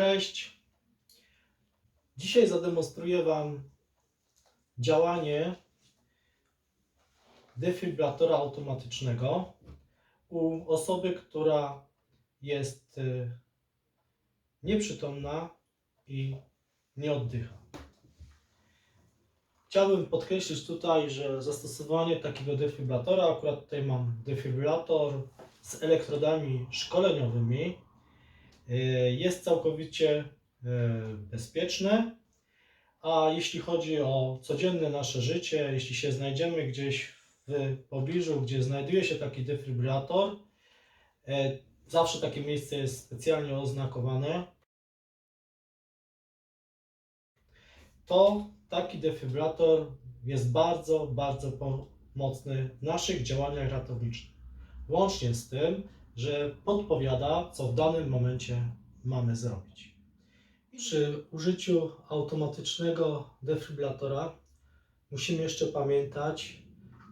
Cześć. Dzisiaj zademonstruję Wam działanie defibrylatora automatycznego u osoby, która jest y, nieprzytomna i nie oddycha. Chciałbym podkreślić tutaj, że zastosowanie takiego defibrylatora, akurat tutaj mam defibrylator z elektrodami szkoleniowymi, jest całkowicie y, bezpieczne. A jeśli chodzi o codzienne nasze życie, jeśli się znajdziemy gdzieś w pobliżu, gdzie znajduje się taki defibrylator, y, zawsze takie miejsce jest specjalnie oznakowane, to taki defibrylator jest bardzo, bardzo pomocny w naszych działaniach ratowniczych. Łącznie z tym, że podpowiada, co w danym momencie mamy zrobić. Przy użyciu automatycznego defibrylatora musimy jeszcze pamiętać,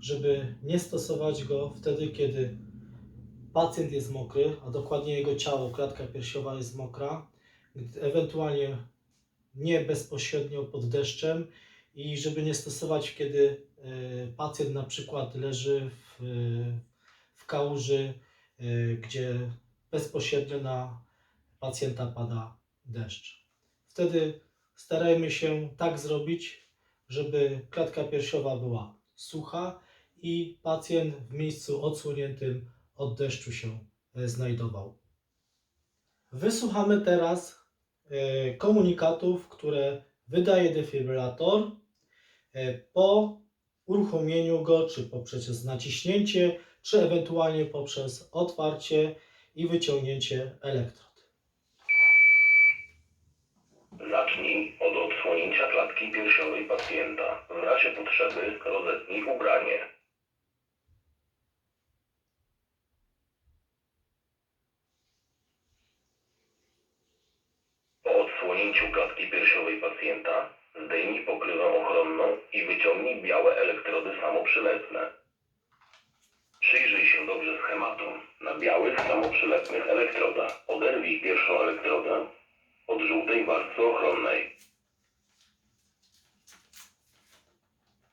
żeby nie stosować go wtedy, kiedy pacjent jest mokry, a dokładnie jego ciało, klatka piersiowa jest mokra, ewentualnie nie bezpośrednio pod deszczem i żeby nie stosować, kiedy e, pacjent na przykład leży w, w kałuży, e, gdzie bezpośrednio na pacjenta pada deszcz. Wtedy starajmy się tak zrobić, żeby klatka piersiowa była sucha i pacjent w miejscu odsłoniętym od deszczu się e, znajdował. Wysłuchamy teraz e, komunikatów, które wydaje defibrylator e, po uruchomieniu go, czy poprzez naciśnięcie, czy ewentualnie poprzez otwarcie i wyciągnięcie elektrod. Zacznij od odsłonięcia klatki piersiowej pacjenta. W razie potrzeby rozetnij ubranie. Po odsłonięciu klatki piersiowej pacjenta zdejmij pokrywę ochronną i wyciągnij białe elektrody samoprzylepne. Dobrze schematom. Na białych samoprzylepnych elektrodach oderwij pierwszą elektrodę od żółtej warstwy ochronnej.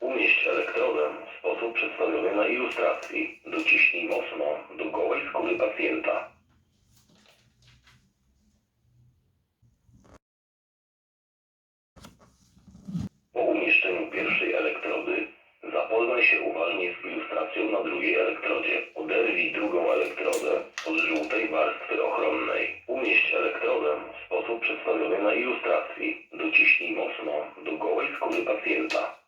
Umieść elektrodę w sposób przedstawiony na ilustracji. Dociśnij mocno do gołej skóry pacjenta. Po umieszczeniu pierwszej elektrody zapoznaj się uważnie z ilustracją na drugiej elektrodzie. Oderwij drugą elektrodę od żółtej warstwy ochronnej. Umieść elektrodę w sposób przedstawiony na ilustracji. Dociśnij mocno do gołej skóry pacjenta.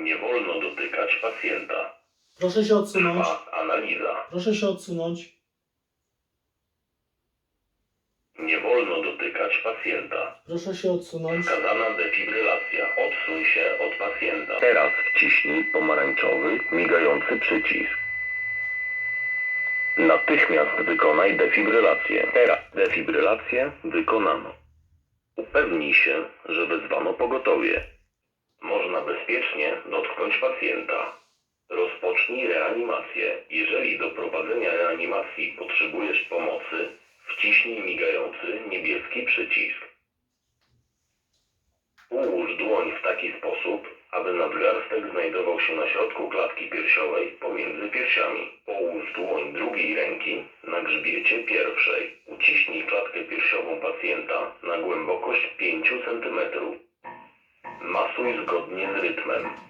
Nie wolno dotykać pacjenta. Proszę się odsunąć. Trwa analiza. Proszę się odsunąć. Nie wolno dotykać pacjenta. Proszę się odsunąć. Wskazana defibrylacja. Odsuń się od pacjenta. Teraz wciśnij pomarańczowy, migający przycisk. Natychmiast wykonaj defibrylację. Teraz defibrylację wykonano. Upewnij się, że wezwano pogotowie. Można bezpiecznie dotknąć pacjenta. Rozpocznij reanimację. Jeżeli do prowadzenia reanimacji potrzebujesz pomocy, wciśnij migający niebieski przycisk. Ułóż dłoń w taki sposób, aby nadgarstek znajdował się na środku klatki piersiowej pomiędzy piersiami. Połóż dłoń drugiej ręki na grzbiecie pierwszej. Uciśnij klatkę piersiową pacjenta na głębokość 5 cm. Masuj zgodnie z rytmem.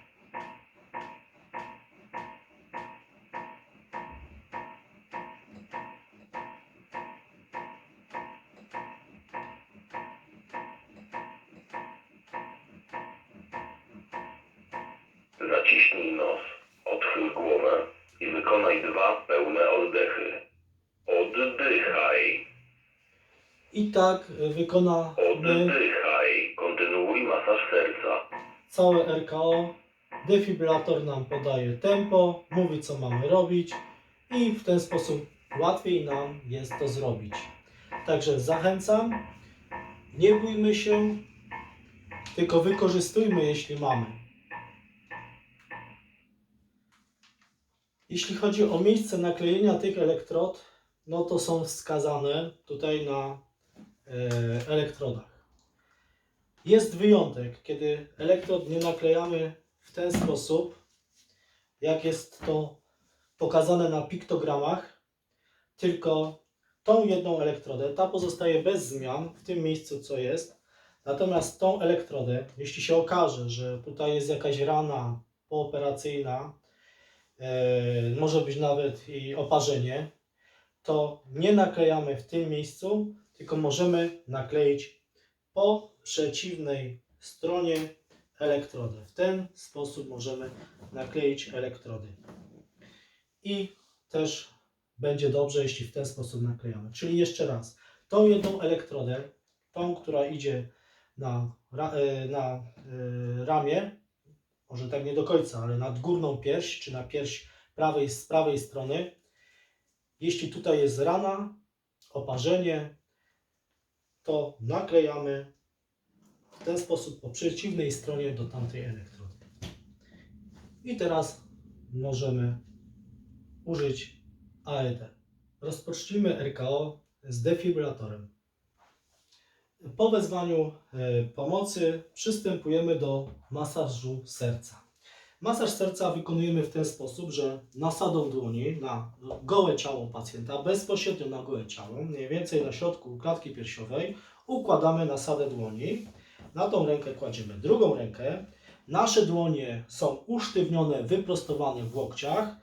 Zaciśnij nos, odchyl głowę i wykonaj dwa pełne oddechy. Oddychaj, I tak wykonamy oddychaj. Kontynuuj masaż serca. całe RKO. Defibrylator nam podaje tempo, mówi co mamy robić i w ten sposób łatwiej nam jest to zrobić. Także zachęcam, nie bójmy się, tylko wykorzystujmy, jeśli mamy. Jeśli chodzi o miejsce naklejenia tych elektrod, no to są wskazane tutaj na e, elektrodach. Jest wyjątek, kiedy elektrod nie naklejamy w ten sposób, jak jest to pokazane na piktogramach, tylko tą jedną elektrodę, ta pozostaje bez zmian w tym miejscu, co jest. Natomiast tą elektrodę, jeśli się okaże, że tutaj jest jakaś rana pooperacyjna, może być nawet i oparzenie, to nie naklejamy w tym miejscu, tylko możemy nakleić po przeciwnej stronie elektrody. W ten sposób możemy nakleić elektrody. I też będzie dobrze, jeśli w ten sposób naklejamy. Czyli jeszcze raz, tą jedną elektrodę, tą, która idzie na, e, na e, ramię, może tak nie do końca, ale nad górną pierś, czy na pierś prawej, z prawej strony, jeśli tutaj jest rana, oparzenie, to naklejamy w ten sposób po przeciwnej stronie do tamtej elektrody. I teraz możemy użyć AED. Rozpocznijmy RKO z defibrylatorem. Po wezwaniu e, pomocy przystępujemy do masażu serca. Masaż serca wykonujemy w ten sposób, że nasadą dłoni na gołe ciało pacjenta, bezpośrednio na gołe ciało, mniej więcej na środku klatki piersiowej, układamy nasadę dłoni. Na tą rękę kładziemy drugą rękę. Nasze dłonie są usztywnione, wyprostowane w łokciach.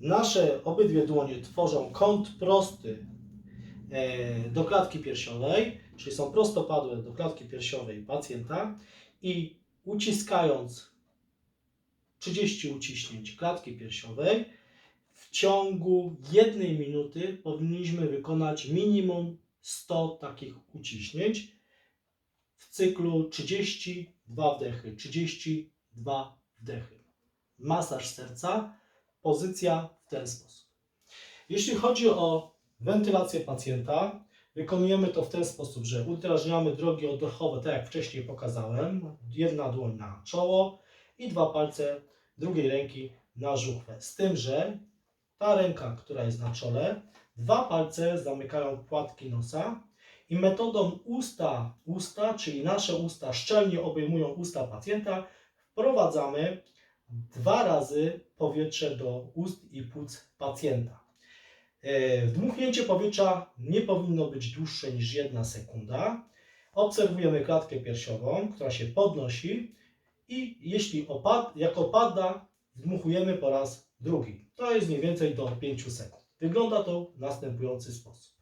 Nasze obydwie dłonie tworzą kąt prosty e, do klatki piersiowej, czyli są prostopadłe do klatki piersiowej pacjenta i uciskając 30 uciśnięć klatki piersiowej, w ciągu jednej minuty powinniśmy wykonać minimum 100 takich uciśnięć w cyklu 32 wdechy, 32 wdechy. Masaż serca, pozycja w ten sposób. Jeśli chodzi o wentylację pacjenta, wykonujemy to w ten sposób, że udrażniamy drogi oddechowe, tak jak wcześniej pokazałem, jedna dłoń na czoło i dwa palce drugiej ręki na żuchwę. Z tym, że ta ręka, która jest na czole, dwa palce zamykają płatki nosa i metodą usta, usta, czyli nasze usta szczelnie obejmują usta pacjenta, wprowadzamy dwa razy powietrze do ust i płuc pacjenta. E, Wdmuchnięcie powietrza nie powinno być dłuższe niż jedna sekunda. Obserwujemy klatkę piersiową, która się podnosi i jeśli opad, jak opada, wdmuchujemy po raz drugi. To jest mniej więcej do 5 sekund. Wygląda to w następujący sposób.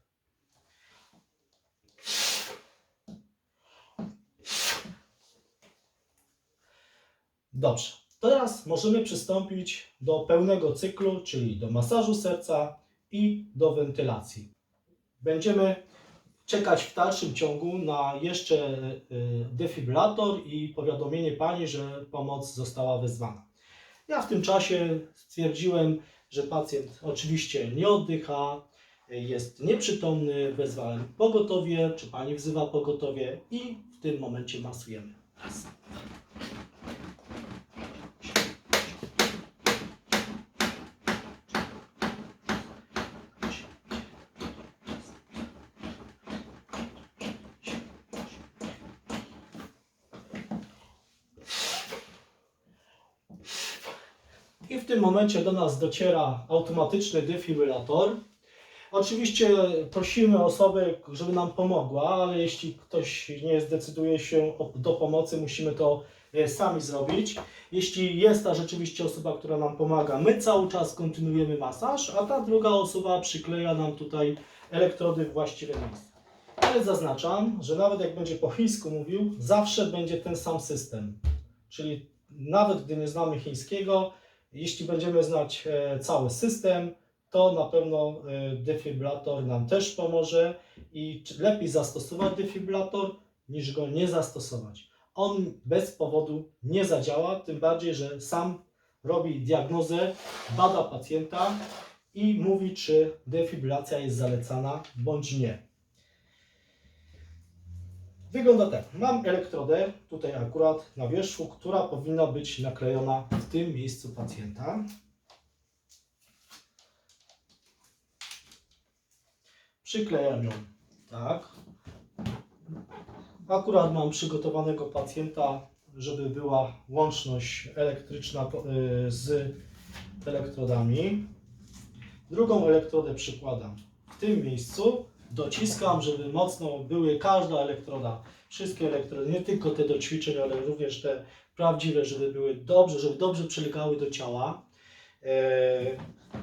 Dobrze. Teraz możemy przystąpić do pełnego cyklu, czyli do masażu serca i do wentylacji. Będziemy czekać w dalszym ciągu na jeszcze y, defibrylator i powiadomienie Pani, że pomoc została wezwana. Ja w tym czasie stwierdziłem, że pacjent oczywiście nie oddycha, jest nieprzytomny, wezwałem pogotowie, czy Pani wzywa pogotowie i w tym momencie masujemy. I w tym momencie do nas dociera automatyczny defibrylator. Oczywiście prosimy osobę, żeby nam pomogła, ale jeśli ktoś nie zdecyduje się do pomocy, musimy to e, sami zrobić. Jeśli jest ta rzeczywiście osoba, która nam pomaga, my cały czas kontynuujemy masaż, a ta druga osoba przykleja nam tutaj elektrody w właściwe miejsce. Ale zaznaczam, że nawet jak będzie po chińsku mówił, zawsze będzie ten sam system. Czyli nawet gdy nie znamy chińskiego, jeśli będziemy znać e, cały system, to na pewno e, defibrylator nam też pomoże i lepiej zastosować defibrylator niż go nie zastosować. On bez powodu nie zadziała, tym bardziej, że sam robi diagnozę, bada pacjenta i mówi, czy defibrylacja jest zalecana bądź nie. Wygląda tak. Mam elektrodę tutaj akurat na wierzchu, która powinna być naklejona w tym miejscu pacjenta. Przyklejam ją tak. Akurat mam przygotowanego pacjenta, żeby była łączność elektryczna y, z elektrodami. Drugą elektrodę przykładam w tym miejscu. Dociskam, żeby mocno były każda elektroda, wszystkie elektrody, nie tylko te do ćwiczeń, ale również te prawdziwe, żeby były dobrze, żeby dobrze przylegały do ciała. E,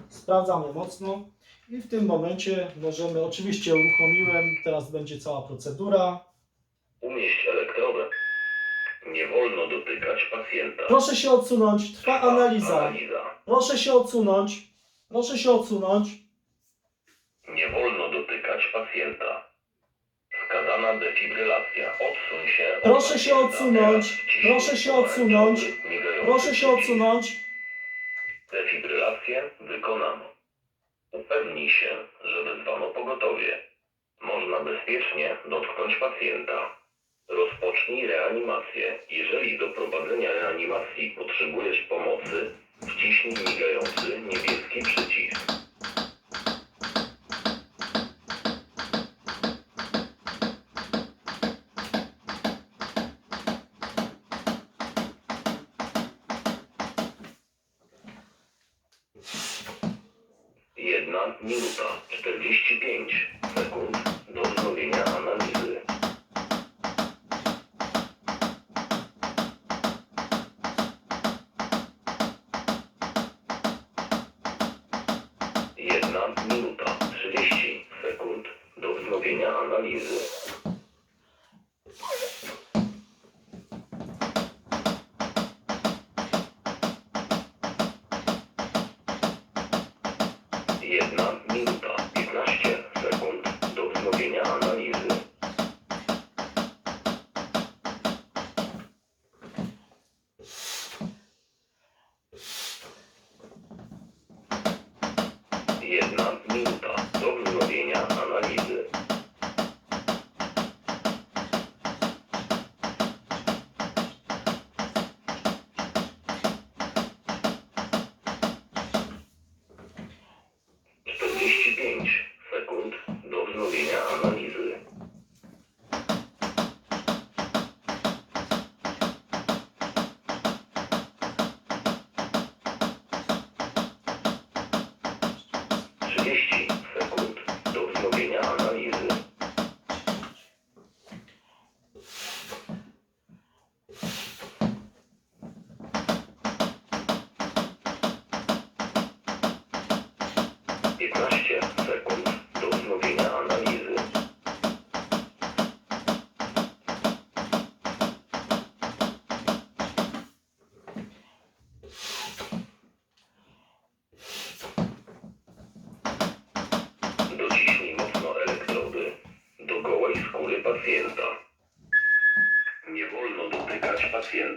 sprawdzamy mocno i w tym momencie możemy, oczywiście uruchomiłem, teraz będzie cała procedura. Umieść elektrodę. Nie wolno dotykać pacjenta. Proszę się odsunąć, trwa analiza. Analiza. Proszę się odsunąć, proszę się odsunąć. Pacjenta. Wskazana defibrylacja. Odsuń się. od Proszę się pacjenta. odsunąć. Teraz wciśnij Proszę się pomarańczowy, odsunąć. migający Proszę się przycisk. odsunąć. Defibrylację wykonano. Upewnij się, że wezwano pogotowie. Można bezpiecznie dotknąć pacjenta. Rozpocznij reanimację. Jeżeli do prowadzenia reanimacji potrzebujesz pomocy, wciśnij migający niebieski przycisk. Jedna minuta 45 sekund do wznowienia analizy. Jedna minuta 30 sekund do wznowienia analizy. Jedna minuta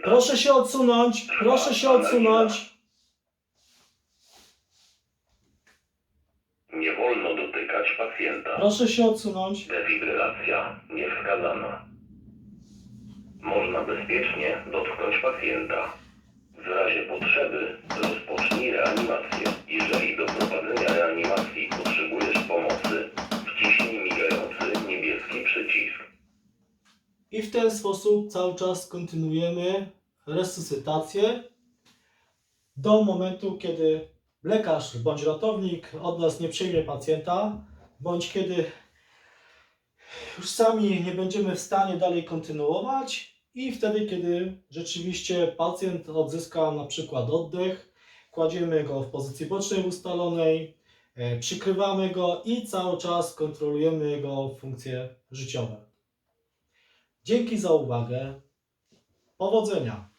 Proszę się odsunąć, proszę się odsunąć. Nie wolno dotykać pacjenta. Proszę się odsunąć. Defibrylacja niewskazana. Można bezpiecznie dotknąć pacjenta. W razie potrzeby rozpocznij reanimację. Jeżeli do prowadzenia reanimacji I w ten sposób cały czas kontynuujemy resuscytację do momentu, kiedy lekarz bądź ratownik od nas nie przyjmie pacjenta, bądź kiedy już sami nie będziemy w stanie dalej kontynuować i wtedy, kiedy rzeczywiście pacjent odzyska na przykład oddech, kładziemy go w pozycji bocznej ustalonej, e, przykrywamy go i cały czas kontrolujemy jego funkcje życiowe. Dzięki za uwagę. Powodzenia.